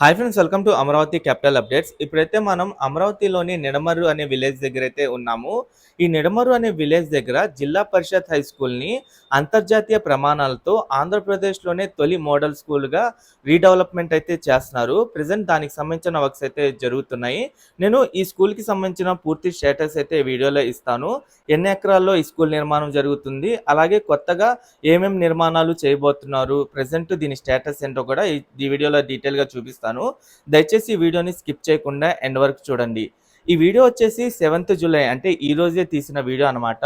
Hi friends welcome to Amaravati capital updates. ఇప్పుడైతే మనం అమరావతిలోని నిడమర్రు అనే విలేజ్ దగ్గర అయితే ఉన్నాము. ఈ నిడమర్రు అనే విలేజ్ దగ్గర జిల్లా పరిషత్ హై స్కూల్‌ని అంతర్జాతీయ ప్రమాణాలతో ఆంధ్రప్రదేశ్‌లోనే తొలి మోడల్ స్కూల్‌గా రీడెవలప్‌మెంట్ అయితే చేస్తున్నారు. ప్రజెంట్ దానికి సంబంధించిన వర్క్స్ అయితే జరుగుతున్నాయి. నేను ఈ స్కూల్‌కి సంబంధించిన పూర్తి స్టేటస్ అయితే వీడియోలో ఇస్తాను. ఎన్ని ఎకరాల్లో ఈ స్కూల్ నిర్మాణం జరుగుతుంది, అలాగే కొత్తగా ఏమేం నిర్మాణాలు చేయబోతున్నారు, ప్రజెంట్ దీని స్టేటస్ ఏంటో కూడా ఈ వీడియోలో డీటెయిల్‌గా చూపిస్తాను. దయచేసి ఈ వీడియోని స్కిప్ చేయకుండా ఎండ్ వరకు చూడండి. ఈ వీడియో వచ్చేసి సెవెంత్ జూలై అంటే ఈ రోజే తీసిన వీడియో అనమాట.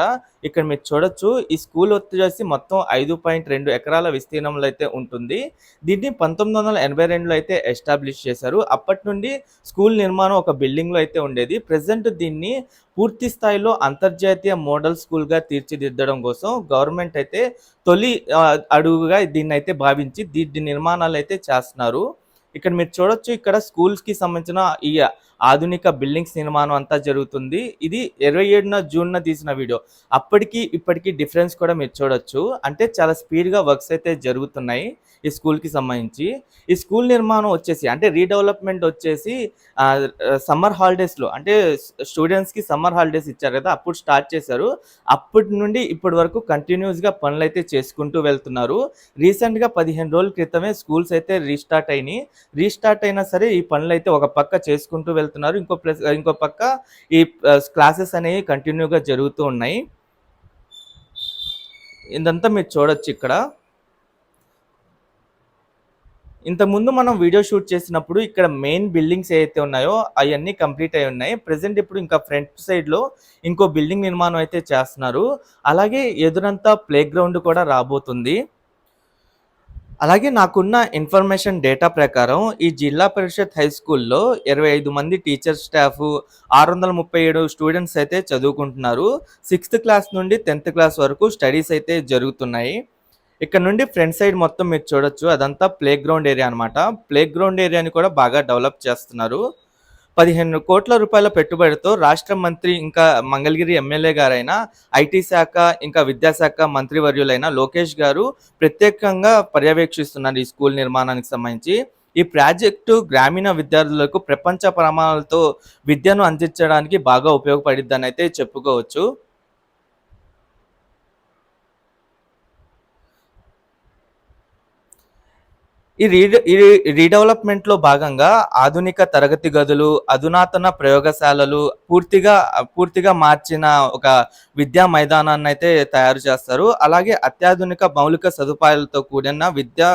ఇక్కడ మీరు చూడొచ్చు ఈ స్కూల్ వచ్చేసి మొత్తం 5.2 ఎకరాల విస్తీర్ణంలో అయితే ఉంటుంది. దీన్ని 1982లో అయితే ఎస్టాబ్లిష్ చేశారు. అప్పటి నుండి స్కూల్ నిర్మాణం ఒక బిల్డింగ్‌లో అయితే ఉండేది. ప్రజెంట్ దీన్ని పూర్తి స్థాయిలో అంతర్జాతీయ మోడల్ స్కూల్‌గా తీర్చిదిద్దడం కోసం గవర్నమెంట్ అయితే తొలి అడుగుగా దీన్ని అయితే భావించి దీని నిర్మాణాలు అయితే చేస్తున్నారు. ఇక్కడ మీరు చూడొచ్చు ఇక్కడ స్కూల్స్కి సంబంధించిన ఈ ఆధునిక బిల్డింగ్స్ నిర్మాణం అంతా జరుగుతుంది. ఇది 27న జూన్‌న తీసిన వీడియో. అప్పటికి ఇప్పటికి డిఫరెన్స్ కూడా మీరు చూడొచ్చు. అంటే చాలా స్పీడ్‌గా వర్క్స్ అయితే జరుగుతున్నాయి. ఈ స్కూల్‌కి సంబంధించి. ఈ స్కూల్ నిర్మాణం వచ్చేసి అంటే రీడెవలప్‌మెంట్ వచ్చేసి సమ్మర్ హాలిడేస్‌లో అంటే స్టూడెంట్స్‌కి సమ్మర్ హాలిడేస్ ఇచ్చారు కదా! అప్పుడు స్టార్ట్ చేశారు. అప్పటి నుండి ఇప్పటి వరకు కంటిన్యూయస్‌గా పనులైతే చేసుకుంటూ వెళ్తున్నారు. రీసెంట్‌గా 15 రోజుల క్రితమే స్కూల్స్ అయితే రీస్టార్ట్ అయినాయి. రీస్టార్ట్ అయినా సరే ఈ పనులైతే ఒక పక్క చేసుకుంటూ వెళ్తున్నారు. ఇంకో ప్లస్ ఇంకో పక్క ఈ క్లాసెస్ అనేవి కంటిన్యూగా జరుగుతూ ఉన్నాయి. ఇదంతా మీరు చూడొచ్చు ఇక్కడ. ఇంతకుముందు మనం వీడియో షూట్ చేసినప్పుడు ఇక్కడ మెయిన్ బిల్డింగ్స్ ఏవైతే ఉన్నాయో అవన్నీ కంప్లీట్ అయి ఉన్నాయి. ప్రజెంట్ ఇప్పుడు ఇంకా ఫ్రంట్ సైడ్‌లో ఇంకో బిల్డింగ్ నిర్మాణం అయితే చేస్తున్నారు. అలాగే ఎదురంతా ప్లే గ్రౌండ్ కూడా రాబోతుంది. అలాగే నాకున్న ఇన్ఫర్మేషన్ డేటా ప్రకారం ఈ జిల్లా పరిషత్ హై స్కూల్‌లో 25 మంది టీచర్ స్టాఫ్, 637 స్టూడెంట్స్ అయితే చదువుకుంటున్నారు. సిక్స్త్ క్లాస్ నుండి 10థ్ క్లాస్ వరకు స్టడీస్ అయితే జరుగుతున్నాయి. ఇక్కడ నుండి ఫ్రంట్ సైడ్ మొత్తం మీరు చూడొచ్చు. అదంతా ప్లే గ్రౌండ్ ఏరియా అనమాట. ప్లే గ్రౌండ్ ఏరియాని కూడా బాగా డెవలప్ చేస్తున్నారు. పదిహేను కోట్ల రూపాయల పెట్టుబడితో రాష్ట్ర మంత్రి ఇంకా మంగళగిరి ఎమ్మెల్యే గారైన ఐటీ శాఖ, ఇంకా విద్యాశాఖ మంత్రివర్యులైన లోకేష్ గారు ప్రత్యేకంగా పర్యవేక్షిస్తున్నారు ఈ స్కూల్ నిర్మాణానికి సంబంధించి. ఈ ప్రాజెక్టు గ్రామీణ విద్యార్థులకు ప్రపంచ ప్రమాణాలతో విద్యను అందించడానికి బాగా ఉపయోగపడిద్దనైతే చెప్పుకోవచ్చు. ఈ రీడ ఈ రీడెవలప్‌మెంట్‌లో భాగంగా ఆధునిక తరగతి గదులు, అధునాతన ప్రయోగశాలలు పూర్తిగా పూర్తిగా మార్చిన ఒక విద్యా మైదానాన్ని అయితే తయారు చేస్తారు. అలాగే అత్యాధునిక మౌలిక సదుపాయాలతో కూడిన విద్యా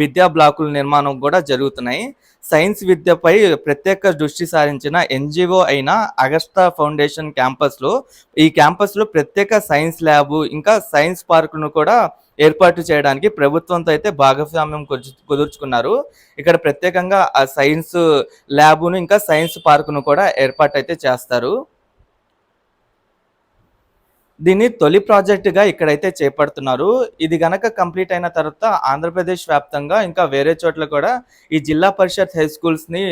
విద్యా బ్లాకుల నిర్మాణం కూడా జరుగుతున్నాయి. సైన్స్ విద్యపై ప్రత్యేక దృష్టి సారించిన ఎన్‌జీఓ అయిన అగస్తా ఫౌండేషన్ క్యాంపస్‌లో ఈ క్యాంపస్‌లో ప్రత్యేక సైన్స్ ల్యాబ్, ఇంకా సైన్స్ పార్క్‌ను కూడా ఏర్పాటు చేయడానికి ప్రభుత్వంతో అయితే భాగస్వామ్యం కుదుర్చు కుదుర్చుకున్నారు. ఇక్కడ ప్రత్యేకంగా ఆ సైన్స్ ల్యాబ్‌ను, ఇంకా సైన్స్ పార్క్‌ను కూడా ఏర్పాటు అయితే చేస్తారు. దీన్ని తొలి ప్రాజెక్టుగా ఇక్కడైతే చేపడుతున్నారు. ఇది గనక కంప్లీట్ అయిన తర్వాత ఆంధ్రప్రదేశ్ వ్యాప్తంగా ఇంకా వేరే చోట్ల కూడా ఈ జిల్లా పరిషత్ హై స్కూల్స్‌ని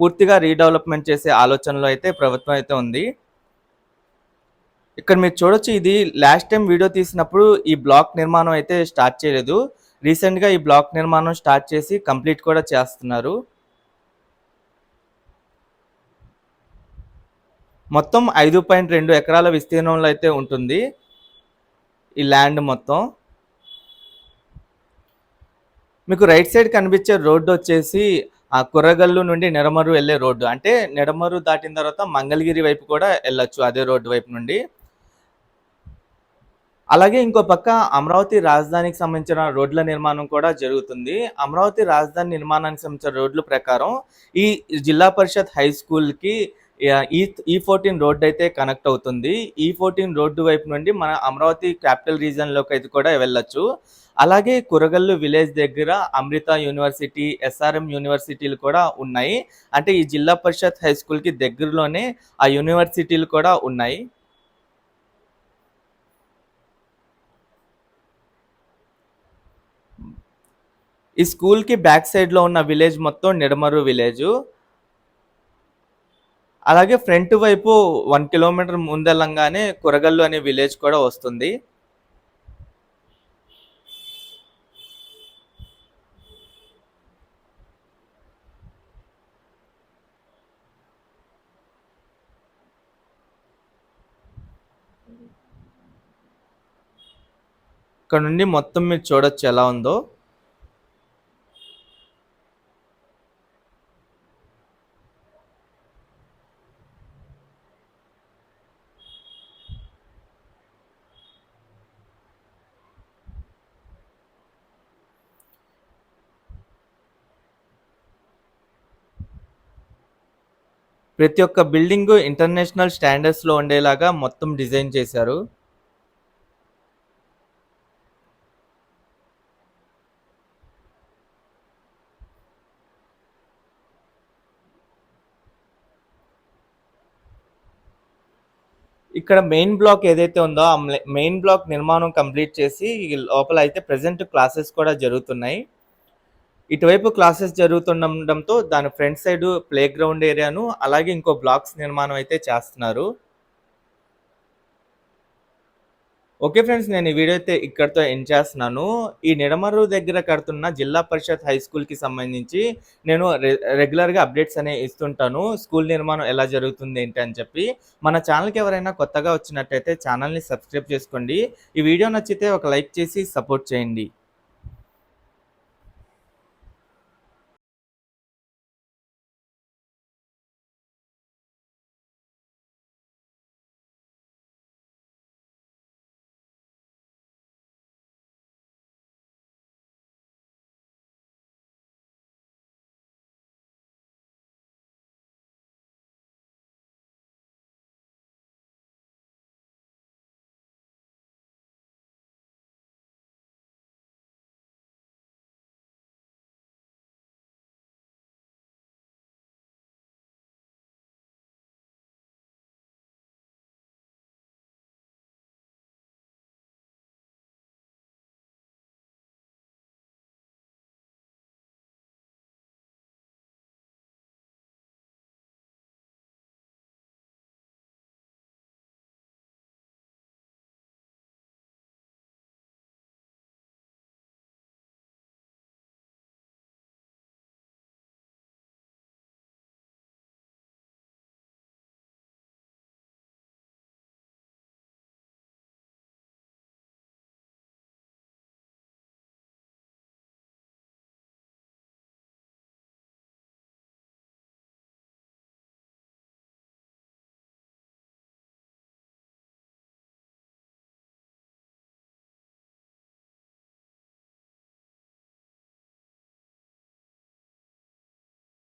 పూర్తిగా రీడెవలప్‌మెంట్ చేసే ఆలోచనలో అయితే ప్రభుత్వం అయితే ఉంది. ఇక్కడ మీరు చూడొచ్చు ఇది లాస్ట్ టైం వీడియో తీసినప్పుడు ఈ బ్లాక్ నిర్మాణం అయితే స్టార్ట్ చేయలేదు. రీసెంట్‌గా ఈ బ్లాక్ నిర్మాణం స్టార్ట్ చేసి కంప్లీట్ కూడా చేస్తున్నారు. మొత్తం 5.2 ఎకరాల విస్తీర్ణంలో అయితే ఉంటుంది. ఈ ల్యాండ్ మొత్తం. మీకు రైట్ సైడ్ కనిపించే రోడ్డు వచ్చేసి ఆ కుర్రగల్లు నుండి నిడమరు వెళ్ళే రోడ్డు. అంటే నిడమరు దాటిన తర్వాత మంగళగిరి వైపు కూడా వెళ్ళచ్చు అదే రోడ్డు వైపు నుండి. అలాగే ఇంకో పక్క అమరావతి రాజధానికి సంబంధించిన రోడ్ల నిర్మాణం కూడా జరుగుతుంది. అమరావతి రాజధాని నిర్మాణానికి సంబంధించిన రోడ్ల ప్రకారం ఈ జిల్లా పరిషత్ హై స్కూల్‌కి ఈ ఈ ఫోర్టీన్ రోడ్డు అయితే కనెక్ట్ అవుతుంది. ఈ14 రోడ్డు వైపు నుండి మన అమరావతి క్యాపిటల్ రీజన్లోకి అయితే కూడా వెళ్ళొచ్చు. అలాగే కురగల్లు విలేజ్ దగ్గర అమృత యూనివర్సిటీ, ఎస్ఆర్ఎం యూనివర్సిటీలు కూడా ఉన్నాయి. అంటే ఈ జిల్లా పరిషత్ హై స్కూల్‌కి దగ్గరలోనే ఆ యూనివర్సిటీలు కూడా ఉన్నాయి. ఈ స్కూల్‌కి బ్యాక్ సైడ్‌లో ఉన్న విలేజ్ మొత్తం నిడమరు విలేజ్ అలాగే ఫ్రంట్ వైపు వన్ కిలోమీటర్ ముందెళ్ళంగానే కురగల్లు అనే విలేజ్ కూడా వస్తుంది. ఇక్కడ నుండి మొత్తం మీరు చూడొచ్చు ఎలా ఉందో. ప్రతి ఒక్క బిల్డింగు ఇంటర్నేషనల్ స్టాండర్డ్స్‌లో ఉండేలాగా మొత్తం డిజైన్ చేశారు. ఇక్కడ మెయిన్ బ్లాక్ ఏదైతే ఉందో ఆ మెయిన్ బ్లాక్ నిర్మాణం కంప్లీట్ చేసి లోపల అయితే ప్రెజెంట్ క్లాసెస్ కూడా జరుగుతున్నాయి. ఇటువైపు క్లాసెస్ జరుగుతుండడంతో దాని ఫ్రంట్ సైడ్ ప్లే గ్రౌండ్ ఏరియాను అలాగే ఇంకో బ్లాక్స్ నిర్మాణం అయితే చేస్తున్నారు. Okay friends. నేను ఈ వీడియో అయితే ఇక్కడితో ఎండ్ చేస్తున్నాను. ఈ నిడమరు దగ్గర కడుతున్న జిల్లా పరిషత్ హై స్కూల్‌కి సంబంధించి నేను రె రెగ్యులర్‌గా అప్డేట్స్ అనేవి ఇస్తుంటాను. స్కూల్ నిర్మాణం ఎలా జరుగుతుంది ఏంటి అని చెప్పి. మన ఛానల్‌కి ఎవరైనా కొత్తగా వచ్చినట్టయితే ఛానల్‌ని సబ్స్క్రైబ్ చేసుకోండి. ఈ వీడియో నచ్చితే ఒక లైక్ చేసి సపోర్ట్ చేయండి.